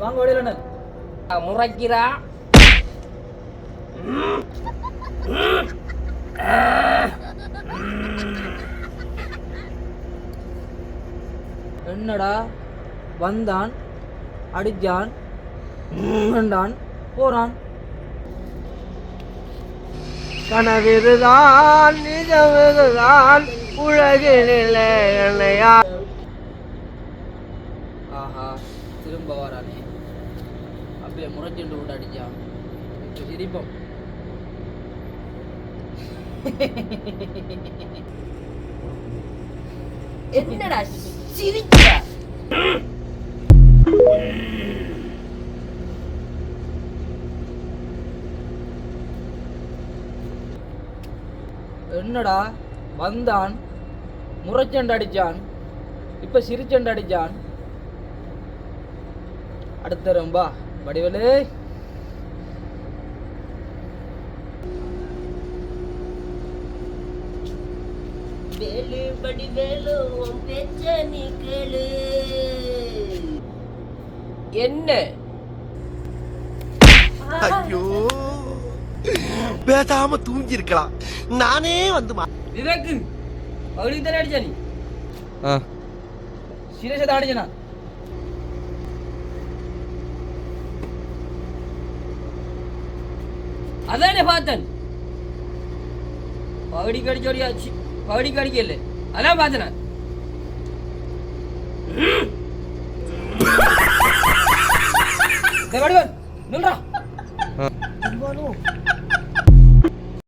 வாங்க வழியிலண்ணே முறைக்கிறா. என்னடா? வந்தான் அடிச்சான் கண்டான் போறான். கனவிதுதான் நிஜமிதுதான் உலகினிலே என்னையா? திரும்ப வரானே அப்படியே முறைச்சுண்டு விட்டு அடிச்சான் இப்போ சிரிப்போம். என்னடா சிரிச்ச? என்னடா வந்தான் முறைச்சண்டு அடிச்சான் இப்போ சிரிச்சண்டு அடிச்சான். அடுத்த ரொம்ப வடிவலு. வேலு படி வேலு உன் பேச்ச நீ கேளு. என்ன? ஐயோ. பேசாம தூங்கி இருக்கலாம் நானே வந்து விவேக்கு அவளுக்கு தானே அடிச்சா நீ? ஆ. சீரியஸாக தான் அடிச்சனா? അതാണ് ഫാത്തൻ. പകടിക്ക് അടിച്ചോടിയ പകടിക്ക് അടിക്കല്ലേ അതാ ഫാത്തന. നിൽറാ.